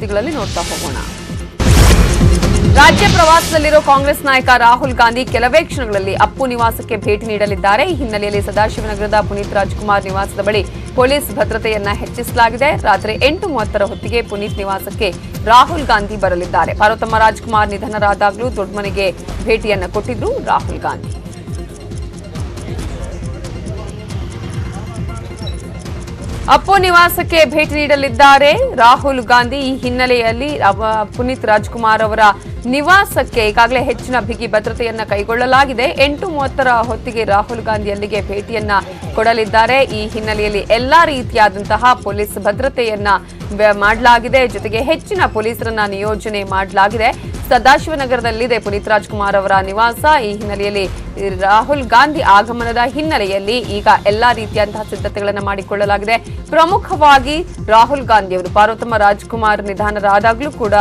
ಸುದ್ದಿಗಳಲ್ಲಿ ನೋಡ್ತಾ ಹೋಗೋಣ. ರಾಜ್ಯ ಪ್ರವಾಸದಲ್ಲಿರೋ ಕಾಂಗ್ರೆಸ್ ನಾಯಕ ರಾಹುಲ್ ಗಾಂಧಿ ಕೆಲವೇ ಕ್ಷಣಗಳಲ್ಲಿ ಅಪ್ಪು ನಿವಾಸಕ್ಕೆ ಭೇಟಿ ನೀಡಲಿದ್ದಾರೆ. ಈ ಹಿನ್ನೆಲೆಯಲ್ಲಿ ಸದಾಶಿವನಗರದ ಪುನೀತ್ ರಾಜ್ಕುಮಾರ್ ನಿವಾಸದ ಬಳಿ ಪೊಲೀಸ್ ಭದ್ರತೆಯನ್ನ ಹೆಚ್ಚಿಸಲಾಗಿದೆ. ರಾತ್ರಿ ಎಂಟು ಮೂವತ್ತರ ಹೊತ್ತಿಗೆ ಪುನೀತ್ ನಿವಾಸಕ್ಕೆ ರಾಹುಲ್ ಗಾಂಧಿ ಬರಲಿದ್ದಾರೆ. ಪಾರ್ವತಮ್ಮ ರಾಜ್ಕುಮಾರ್ ನಿಧನರಾದಾಗಲೂ ದೊಡ್ಡಮನೆಗೆ ಭೇಟಿಯನ್ನ ಕೊಟ್ಟಿದ್ರು ರಾಹುಲ್ ಗಾಂಧಿ. ಅಪ್ಪು ನಿವಾಸಕ್ಕೆ ಭೇಟಿ ನೀಡಲಿದ್ದಾರೆ. ರಾಹುಲ್ ಗಾಂಧಿ ಈ ಹಿನ್ನೆಲೆಯಲ್ಲಿ ಪುನೀತ್ ರಾಜ್ಕುಮಾರ್ ಅವರ ನಿವಾಸಕ್ಕೆ ಈಗಾಗಲೇ ಹೆಚ್ಚಿನ ಬಿಗಿ ಭದ್ರತೆಯನ್ನ ಕೈಗೊಳ್ಳಲಾಗಿದೆ. ಎಂಟು ಮೂವತ್ತರ ಹೊತ್ತಿಗೆ ರಾಹುಲ್ ಗಾಂಧಿ ಅಲ್ಲಿಗೆ ಭೇಟಿಯನ್ನ ಕೊಡಲಿದ್ದಾರೆ. ಈ ಹಿನ್ನೆಲೆಯಲ್ಲಿ ಎಲ್ಲಾ ರೀತಿಯಾದಂತಹ ಪೊಲೀಸ್ ಭದ್ರತೆಯನ್ನ ಮಾಡಲಾಗಿದೆ. ಜೊತೆಗೆ ಹೆಚ್ಚಿನ ಪೊಲೀಸರನ್ನ ನಿಯೋಜನೆ ಮಾಡಲಾಗಿದೆ. ಸದಾಶಿವನಗರದಲ್ಲಿದೆ ಪುನೀತ್ ರಾಜ್ಕುಮಾರ್ ಅವರ ನಿವಾಸ. ಈ ಹಿನ್ನೆಲೆಯಲ್ಲಿ ರಾಹುಲ್ ಗಾಂಧಿ ಆಗಮನದ ಹಿನ್ನೆಲೆಯಲ್ಲಿ ಈಗ ಎಲ್ಲಾ ರೀತಿಯಂತಹ ಸಿದ್ಧತೆಗಳನ್ನು ಮಾಡಿಕೊಳ್ಳಲಾಗಿದೆ. ಪ್ರಮುಖವಾಗಿ ರಾಹುಲ್ ಗಾಂಧಿ ಅವರು ಪಾರ್ವತಮ್ಮ ರಾಜ್ಕುಮಾರ್ ನಿಧನರಾದಾಗಲೂ ಕೂಡ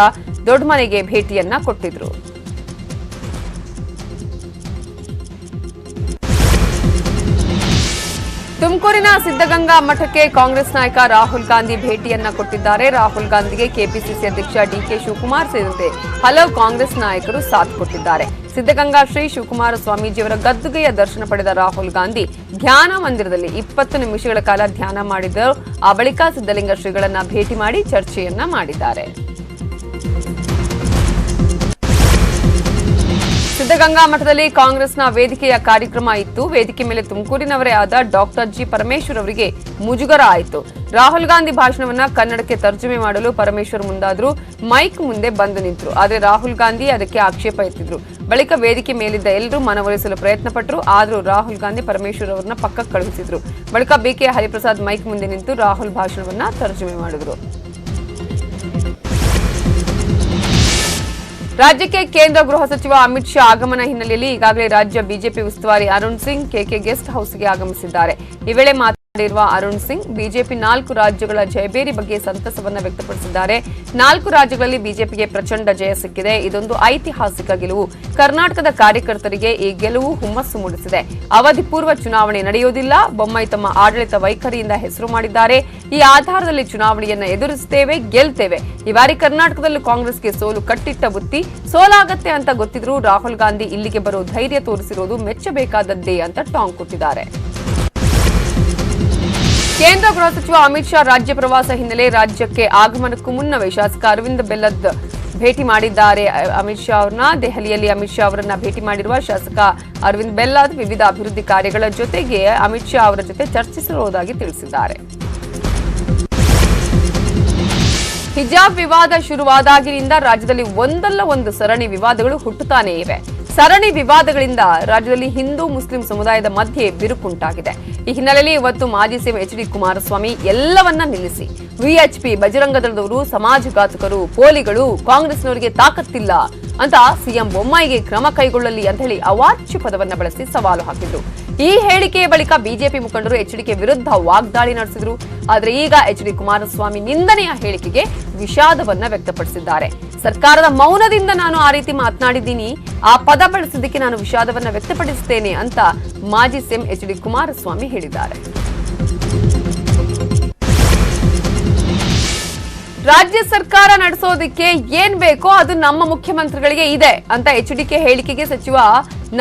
ದೊಡ್ಡಮನೆಗೆ ಭೇಟಿಯನ್ನ ಕೊಟ್ಟಿದ್ರು. ತುಮಕೂರಿನ ಸಿದ್ದಗಂಗಾ ಮಠಕ್ಕೆ ಕಾಂಗ್ರೆಸ್ ನಾಯಕ ರಾಹುಲ್ ಗಾಂಧಿ ಭೇಟಿಯನ್ನ ಕೊಟ್ಟಿದ್ದಾರೆ. ರಾಹುಲ್ ಗಾಂಧಿಗೆ ಕೆಪಿಸಿಸಿ ಅಧ್ಯಕ್ಷ ಡಿಕೆ ಶಿವಕುಮಾರ್ ಸೇರಿದಂತೆ ಹಲವು ಕಾಂಗ್ರೆಸ್ ನಾಯಕರು ಸಾಥ್ ಕೊಟ್ಟಿದ್ದಾರೆ. ಸಿದ್ದಗಂಗಾ ಶ್ರೀ ಶಿವಕುಮಾರ ಸ್ವಾಮೀಜಿಯವರ ಗದ್ದುಗೆಯ ದರ್ಶನ ಪಡೆದ ರಾಹುಲ್ ಗಾಂಧಿ ಧ್ಯಾನ ಮಂದಿರದಲ್ಲಿ ಇಪ್ಪತ್ತು ನಿಮಿಷಗಳ ಕಾಲ ಧ್ಯಾನ ಮಾಡಿದ್ದರು ಆ ಬಳಿಕ ಸಿದ್ದಲಿಂಗ ಶ್ರೀಗಳನ್ನ ಭೇಟಿ ಮಾಡಿ ಚರ್ಚೆಯನ್ನ ಮಾಡಿದ್ದಾರೆ. ಸಿದ್ದಗಂಗಾ ಮಠದಲ್ಲಿ ಕಾಂಗ್ರೆಸ್ನ ವೇದಿಕೆಯ ಕಾರ್ಯಕ್ರಮ ಇತ್ತು. ವೇದಿಕೆ ಮೇಲೆ ತುಮಕೂರಿನವರೇ ಆದ ಡಾಕ್ಟರ್ ಜಿ ಪರಮೇಶ್ವರ್ ಅವರಿಗೆ ಮುಜುಗರ ಆಯಿತು. ರಾಹುಲ್ ಗಾಂಧಿ ಭಾಷಣವನ್ನ ಕನ್ನಡಕ್ಕೆ ತರ್ಜುಮೆ ಮಾಡಲು ಪರಮೇಶ್ವರ್ ಮುಂದಾದ್ರು. ಮೈಕ್ ಮುಂದೆ ಬಂದು ನಿಂತರು. ಆದರೆ ರಾಹುಲ್ ಗಾಂಧಿ ಅದಕ್ಕೆ ಆಕ್ಷೇಪ ಎತ್ತಿದ್ರು. ಬಳಿಕ ವೇದಿಕೆ ಮೇಲಿದ್ದ ಎಲ್ಲರೂ ಮನವೊಲಿಸಲು ಪ್ರಯತ್ನ ಪಟ್ಟರು ಆದರೂ ರಾಹುಲ್ ಗಾಂಧಿ ಪರಮೇಶ್ವರ್ ಅವರನ್ನ ಪಕ್ಕಕ್ಕೆ ಕಳುಹಿಸಿದ್ರು. ಬಳಿಕ ಬಿಕೆ ಹರಿಪ್ರಸಾದ್ ಮೈಕ್ ಮುಂದೆ ನಿಂತು ರಾಹುಲ್ ಭಾಷಣವನ್ನ ತರ್ಜುಮೆ ಮಾಡಿದ್ರು. ರಾಜ್ಯಕ್ಕೆ ಕೇಂದ್ರ ಗೃಹ ಸಚಿವ ಅಮಿತ್ ಶಾ ಆಗಮನ ಹಿನ್ನೆಲೆಯಲ್ಲಿ ಈಗಾಗಲೇ ರಾಜ್ಯ ಬಿಜೆಪಿ ಉಸ್ತುವಾರಿ ಅರುಣ್ ಸಿಂಗ್, ಕೆಕೆ ಗೆಸ್ಟ್ ಹೌಸ್ಗೆ ಆಗಮಿಸಿದ್ದಾರೆ. ಈ ವೇಳೆ ಮಾತನಾಡಿರುವ ಅರುಣ್ ಸಿಂಗ್ ಬಿಜೆಪಿ ನಾಲ್ಕು ರಾಜ್ಯಗಳ ಜಯಬೇರಿ ಬಗ್ಗೆ ಸಂತಸವನ್ನು ವ್ಯಕ್ತಪಡಿಸಿದ್ದಾರೆ. ನಾಲ್ಕು ರಾಜ್ಯಗಳಲ್ಲಿ ಬಿಜೆಪಿಗೆ ಪ್ರಚಂಡ ಜಯ ಸಿಕ್ಕಿದೆ. ಇದೊಂದು ಐತಿಹಾಸಿಕ ಗೆಲುವು. ಕರ್ನಾಟಕದ ಕಾರ್ಯಕರ್ತರಿಗೆ ಈ ಗೆಲುವು ಹುಮ್ಮಸ್ಸು ಮೂಡಿಸಿದೆ. ಅವಧಿ ಪೂರ್ವ ಚುನಾವಣೆ ನಡೆಯುವುದಿಲ್ಲ. ಬೊಮ್ಮಾಯಿ ತಮ್ಮ ಆಡಳಿತ ವೈಖರಿಯಿಂದ ಹೆಸರು ಮಾಡಿದ್ದಾರೆ. ಈ ಆಧಾರದಲ್ಲಿ ಚುನಾವಣೆಯನ್ನ ಎದುರಿಸುತ್ತೇವೆ, ಗೆಲ್ತೇವೆ. ಈ ಬಾರಿ ಕರ್ನಾಟಕದಲ್ಲೂ ಕಾಂಗ್ರೆಸ್ಗೆ ಸೋಲು ಕಟ್ಟಿಟ್ಟ ಬುತ್ತಿ. ಸೋಲಾಗತ್ತೆ ಅಂತ ಗೊತ್ತಿದ್ರು ರಾಹುಲ್ ಗಾಂಧಿ ಇಲ್ಲಿಗೆ ಬರೋ ಧೈರ್ಯ ತೋರಿಸಿರೋದು ಮೆಚ್ಚಬೇಕಾದದ್ದೇ ಅಂತ ಟಾಂಗ್ ಕೊಟ್ಟಿದ್ದಾರೆ. ಕೇಂದ್ರ ಗೃಹ ಸಚಿವ ಅಮಿತ್ ಶಾ ರಾಜ್ಯ ಪ್ರವಾಸ ಹಿನ್ನೆಲೆ ರಾಜ್ಯಕ್ಕೆ ಆಗಮನಕ್ಕೂ ಮುನ್ನವೇ ಶಾಸಕ ಅರವಿಂದ್ ಬೆಲ್ಲದ್ ಭೇಟಿ ಮಾಡಿದ್ದಾರೆ. ಅಮಿತ್ ಶಾ ಅವರನ್ನ ದೆಹಲಿಯಲ್ಲಿ ಅಮಿತ್ ಶಾ ಅವರನ್ನ ಭೇಟಿ ಮಾಡಿರುವ ಶಾಸಕ ಅರವಿಂದ್ ಬೆಲ್ಲದ್ ವಿವಿಧ ಅಭಿವೃದ್ಧಿ ಕಾರ್ಯಗಳ ಜೊತೆಗೆ ಅಮಿತ್ ಶಾ ಅವರ ಜೊತೆ ಚರ್ಚಿಸಿರುವುದಾಗಿ ತಿಳಿಸಿದ್ದಾರೆ. ಹಿಜಾಬ್ ವಿವಾದ ಶುರುವಾದಾಗಿನಿಂದ ರಾಜ್ಯದಲ್ಲಿ ಒಂದಲ್ಲ ಒಂದು ಸರಣಿ ವಿವಾದಗಳು ಹುಟ್ಟುತ್ತಾನೇ ಇವೆ. ಸರಣಿ ವಿವಾದಗಳಿಂದ ರಾಜ್ಯದಲ್ಲಿ ಹಿಂದೂ ಮುಸ್ಲಿಂ ಸಮುದಾಯದ ಮಧ್ಯೆ ಬಿರುಕುಂಟಾಗಿದೆ. ಈ ಹಿನ್ನೆಲೆಯಲ್ಲಿ ಇವತ್ತು ಮಾಜಿ ಸಿಎಂ ಎಚ್ ಡಿ ಕುಮಾರಸ್ವಾಮಿ ಎಲ್ಲವನ್ನ ನಿಲ್ಲಿಸಿ. ವಿಎಚ್ಪಿ ಬಜರಂಗ ದಳದವರು ಸಮಾಜಘಾತಕರು ಪೋಲಿಗಳು, ಕಾಂಗ್ರೆಸ್ನವರಿಗೆ ತಾಕತ್ತಿಲ್ಲ ಅಂತ ಸಿಎಂ ಬೊಮ್ಮಾಯಿಗೆ ಕ್ರಮ ಕೈಗೊಳ್ಳಲಿ ಅಂತ ಹೇಳಿ ಅವಾಚ್ಯ ಪದವನ್ನ ಬಳಸಿ ಸವಾಲು ಹಾಕಿದ್ರು. ಈ ಹೇಳಿಕೆಯ ಬಳಿಕ ಬಿಜೆಪಿ ಮುಖಂಡರು ಎಚ್ಡಿಕೆ ವಿರುದ್ಧ ವಾಗ್ದಾಳಿ ನಡೆಸಿದ್ರು. ಆದರೆ ಈಗ ಎಚ್ ಡಿ ಕುಮಾರಸ್ವಾಮಿ ನಿಂದನೆಯ ಹೇಳಿಕೆಗೆ ವಿಷಾದವನ್ನ ವ್ಯಕ್ತಪಡಿಸಿದ್ದಾರೆ. ಸರ್ಕಾರದ ಮೌನದಿಂದ ನಾನು ಆ ರೀತಿ ಮಾತನಾಡಿದ್ದೀನಿ. ಆ ಪದ ಬಳಸಿದ್ದಕ್ಕೆ ನಾನು ವಿಷಾದವನ್ನ ವ್ಯಕ್ತಪಡಿಸುತ್ತೇನೆ ಅಂತ ಮಾಜಿ ಸಿಎಂ ಎಚ್ ಡಿ ಕುಮಾರಸ್ವಾಮಿ ಹೇಳಿದ್ದಾರೆ. ರಾಜ್ಯ ಸರ್ಕಾರ ನಡೆಸೋದಕ್ಕೆ ಏನ್ ಬೇಕೋ ಅದು ನಮ್ಮ ಮುಖ್ಯಮಂತ್ರಿಗಳಿಗೆ ಇದೆ ಅಂತ ಎಚ್ ಡಿಕೆ ಹೇಳಿಕೆಗೆ ಸಚಿವ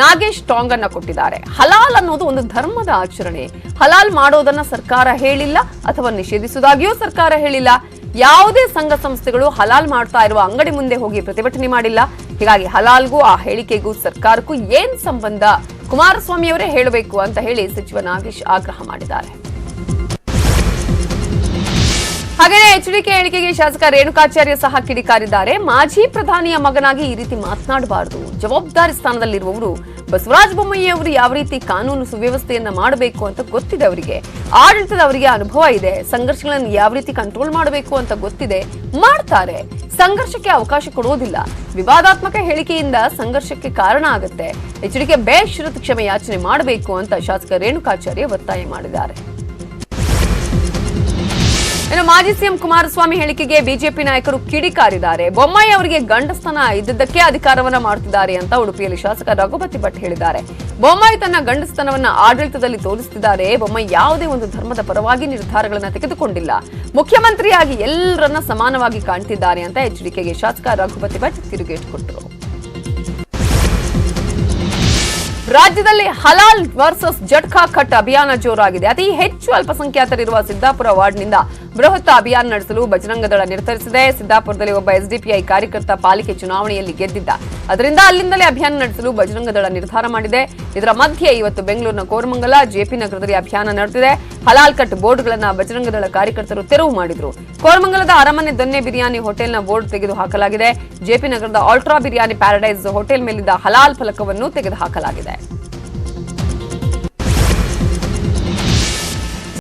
ನಾಗೇಶ್ ಟಾಂಗ್ ಅನ್ನ ಕೊಟ್ಟಿದ್ದಾರೆ. ಹಲಾಲ್ ಅನ್ನೋದು ಒಂದು ಧರ್ಮದ ಆಚರಣೆ. ಹಲಾಲ್ ಮಾಡೋದನ್ನ ಸರ್ಕಾರ ಹೇಳಿಲ್ಲ ಅಥವಾ ನಿಷೇಧಿಸುವುದಾಗಿಯೂ ಸರ್ಕಾರ ಹೇಳಿಲ್ಲ. ಯಾವುದೇ ಸಂಘ ಸಂಸ್ಥೆಗಳು ಹಲಾಲ್ ಮಾಡ್ತಾ ಇರುವ ಅಂಗಡಿ ಮುಂದೆ ಹೋಗಿ ಪ್ರತಿಭಟನೆ ಮಾಡಿಲ್ಲ. ಹೀಗಾಗಿ ಹಲಾಲ್ಗೂ ಆ ಹೇಳಿಕೆಗೂ ಸರ್ಕಾರಕ್ಕೂ ಏನ್ ಸಂಬಂಧ? ಕುಮಾರಸ್ವಾಮಿ ಅವರೇ ಹೇಳಬೇಕು ಅಂತ ಹೇಳಿ ಸಚಿವ ನಾಗೇಶ್ ಆಗ್ರಹ ಮಾಡಿದ್ದಾರೆ. ಹಾಗೆಯೇ ಎಚ್ಡಿಕೆ ಹೇಳಿಕೆಗೆ ಶಾಸಕ ರೇಣುಕಾಚಾರ್ಯ ಸಹ ಕಿಡಿಕಾರಿದ್ದಾರೆ. ಮಾಜಿ ಪ್ರಧಾನಿಯ ಮಗನಾಗಿ ಈ ರೀತಿ ಮಾತನಾಡಬಾರದು. ಜವಾಬ್ದಾರಿ ಸ್ಥಾನದಲ್ಲಿರುವವರು ಬಸವರಾಜ ಬೊಮ್ಮಾಯಿ ಅವರು ಯಾವ ರೀತಿ ಕಾನೂನು ಸುವ್ಯವಸ್ಥೆಯನ್ನ ಮಾಡಬೇಕು ಅಂತ ಗೊತ್ತಿದೆ ಅವರಿಗೆ. ಆಡಳಿತದ ಅವರಿಗೆ ಅನುಭವ ಇದೆ. ಸಂಘರ್ಷಗಳನ್ನು ಯಾವ ರೀತಿ ಕಂಟ್ರೋಲ್ ಮಾಡಬೇಕು ಅಂತ ಗೊತ್ತಿದೆ. ಮಾಡ್ತಾರೆ. ಸಂಘರ್ಷಕ್ಕೆ ಅವಕಾಶ ಕೊಡುವುದಿಲ್ಲ. ವಿವಾದಾತ್ಮಕ ಹೇಳಿಕೆಯಿಂದ ಸಂಘರ್ಷಕ್ಕೆ ಕಾರಣ ಆಗುತ್ತೆ. ಎಚ್ಡಿಕೆ ಬೇಷರತ್ ಕ್ಷಮೆ ಯಾಚನೆ ಮಾಡಬೇಕು ಅಂತ ಶಾಸಕ ರೇಣುಕಾಚಾರ್ಯ ಒತ್ತಾಯ ಮಾಡಿದ್ದಾರೆ. ಇನ್ನು ಮಾಜಿ ಸಿಎಂ ಕುಮಾರಸ್ವಾಮಿ ಹೇಳಿಕೆಗೆ ಬಿಜೆಪಿ ನಾಯಕರು ಕಿಡಿಕಾರಿದ್ದಾರೆ. ಬೊಮ್ಮಾಯಿ ಅವರಿಗೆ ಗಂಡಸ್ತನ ಇದ್ದದ್ದಕ್ಕೆ ಅಧಿಕಾರವನ್ನ ಮಾಡುತ್ತಿದ್ದಾರೆ ಅಂತ ಉಡುಪಿಯಲ್ಲಿ ಶಾಸಕ ರಘುಪತಿ ಭಟ್ ಹೇಳಿದ್ದಾರೆ. ಬೊಮ್ಮಾಯಿ ತನ್ನ ಗಂಡಸ್ಥನವನ್ನ ಆಡಳಿತದಲ್ಲಿ ತೋರಿಸುತ್ತಿದ್ದಾರೆ ಬೊಮ್ಮಾಯಿ ಯಾವುದೇ ಒಂದು ಧರ್ಮದ ಪರವಾಗಿ ನಿರ್ಧಾರಗಳನ್ನ ತೆಗೆದುಕೊಂಡಿಲ್ಲ. ಮುಖ್ಯಮಂತ್ರಿಯಾಗಿ ಎಲ್ಲರನ್ನ ಸಮಾನವಾಗಿ ಕಾಣ್ತಿದ್ದಾರೆ ಅಂತ ಎಚ್ಡಿಕೆಗೆ ಶಾಸಕ ರಘುಪತಿ ಭಟ್ ತಿರುಗೇಟು ಕೊಟ್ಟರು. ರಾಜ್ಯದಲ್ಲಿ ಹಲಾಲ್ ವರ್ಸಸ್ ಜಟ್ಕಾ ಕಟ್ ಅಭಿಯಾನ ಜೋರಾಗಿದೆ. ಅತಿ ಹೆಚ್ಚು ಅಲ್ಪಸಂಖ್ಯಾತರಿರುವ ಸಿದ್ದಾಪುರ ವಾರ್ಡ್ನಿಂದ ಬೃಹತ್ ಅಭಿಯಾನ ನಡೆಸಲು ಬಜರಂಗ ದಳ ನಿರ್ಧರಿಸಿದೆ. ಸಿದ್ದಾಪುರದಲ್ಲಿ ಒಬ್ಬ ಎಸ್ಡಿಪಿಐ ಕಾರ್ಯಕರ್ತ ಪಾಲಿಕೆ ಚುನಾವಣೆಯಲ್ಲಿ ಗೆದ್ದಿದ್ದ. ಅದರಿಂದ ಅಲ್ಲಿಂದಲೇ ಅಭಿಯಾನ ನಡೆಸಲು ಬಜರಂಗ ದಳ ನಿರ್ಧಾರ ಮಾಡಿದೆ. ಇದರ ಮಧ್ಯೆ ಇವತ್ತು ಬೆಂಗಳೂರಿನ ಕೋರಮಂಗಲ, ಜೆಪಿ ನಗರದಲ್ಲಿ ಅಭಿಯಾನ ನಡೆದಿದೆ. ಹಲಾಲ್ ಕಟ್ ಬೋರ್ಡ್ಗಳನ್ನು ಬಜರಂಗ ದಳ ಕಾರ್ಯಕರ್ತರು ತೆರವು ಮಾಡಿದ್ರು. ಕೋರಮಂಗಲದ ಅರಮನೆ ದೊನ್ನೆ ಬಿರಿಯಾನಿ ಹೋಟೆಲ್ನ ಬೋರ್ಡ್ ತೆಗೆದು ಹಾಕಲಾಗಿದೆ ಜೆಪಿ ನಗರದ ಆಲ್ಟ್ರಾ ಬಿರಿಯಾನಿ ಪ್ಯಾರಡೈಸ್ ಹೋಟೆಲ್ ಮೇಲಿದ್ದ ಹಲಾಲ್ ಫಲಕವನ್ನು ತೆಗೆದುಹಾಕಲಾಗಿದೆ. Bye.